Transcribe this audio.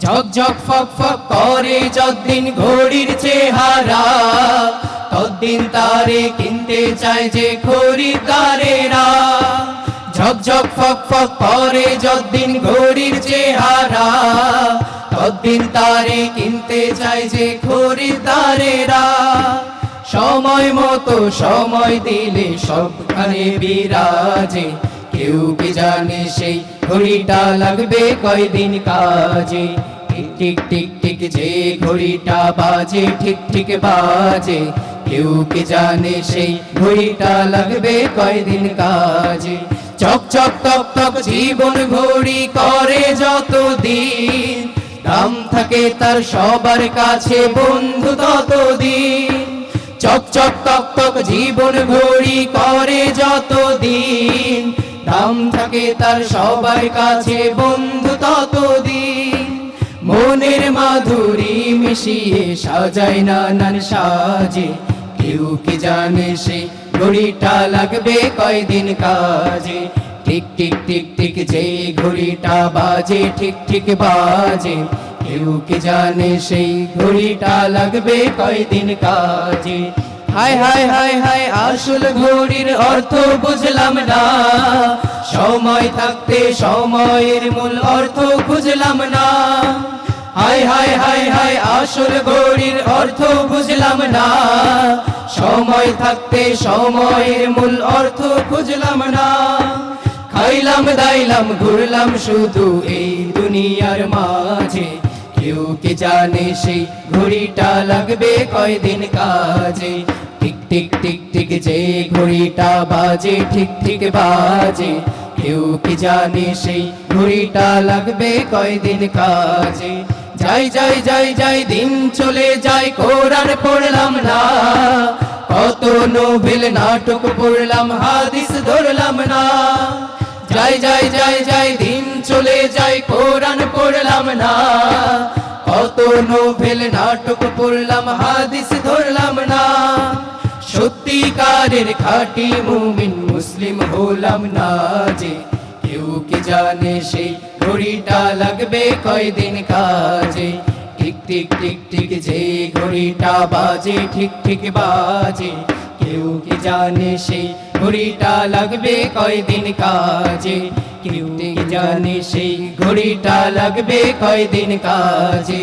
ঝক ঝক ফক ফক করে যতদিন ঘড়ির চেহারা, ততদিন তারে কিনতে চায় যে খরিদারেরা ঝকঝক ফক ফক করে যতদিন ঘড়ির চেহারা, ততদিন তারে কিনতে চায় যে খরিদারেরা সময় মতো সময় দিলে সবখানে বিরাজে কেউ কি জানে সেই ঘড়িটা লাগবে কয়দিন কাজে? টিক টিক টিক টিক, যে ঘড়িটা বাজে, ঠিক ঠিক বাজে। কেউ জানে সেই ঘড়িটা লাগবে কয়দিন কাজে? চক চক, টক টক, জীবন ঘড়ি করে যত দিন দাম থাকে তার সবার কাছে বন্ধু তত দিন চক চক, টক টক, জীবন ঘড়ি করে যত দিন দাম থাকে তার সবার কাছে। বন্ধু তত মনের মাধুরী মিশিয়ে সাজায় নানান সাজে। কেউ কি জানে সে ঘড়িটা লাগবে কয়দিন কাজে? টিক টিক টিক টিক যে ঘড়িটা বাজে, ঠিক ঠিক বাজে। কেউ কি জানে সেই ঘড়িটা লাগবে কয়দিন কাজে? হায় হায় হায় হায়, আসল ঘড়ির অর্থ বুঝলাম না। সময় থাকতে সময়ের মূল অর্থ বুঝলাম না। হায় হায় হায় হায়, আসল ঘড়ির অর্থ বুঝলাম না। সময় থাকতে সময়ের মূল অর্থ বুঝলাম না। খাইলাম, দাইলাম, ঘুরলাম শুধু এই দুনিয়ার মাঝে। কেউ কি জানে সেই ঘড়িটা লাগবে কয়দিন কাজে? টিক টিক টিক টিক যে ঘড়িটা বাজে, ঠিক ঠিক বাজে। কেউ কি জানে সেই ঘড়িটা লাগবে কয়দিন কাজে? যাই যাই যাই যাই, দিন চলে যাই কোরআন পড়লাম না। কত নোবেল নাটক পড়লাম, হাদিস ধরলাম না। যাই যাই যাই যাই, দিন চলে যাই কোরআন পড়লাম না। নোভেল নাটক পড়লাম হাদিস ধরলাম না। সত্যিকারের খাঁটি মুমিন মুসলিম হলাম না যে, কেউ কি জানে সেই ঘড়িটা লাগবে কয়দিন কাজে? টিক টিক টিক টিক যে ঘড়িটা বাজে, ঠিক ঠিক বাজে। কেউ কি জানে সেই ঘড়িটা লাগবে কয়দিন কাজে? কেউ কি জানে সেই ঘড়িটা লাগবে কয়দিন কাজে?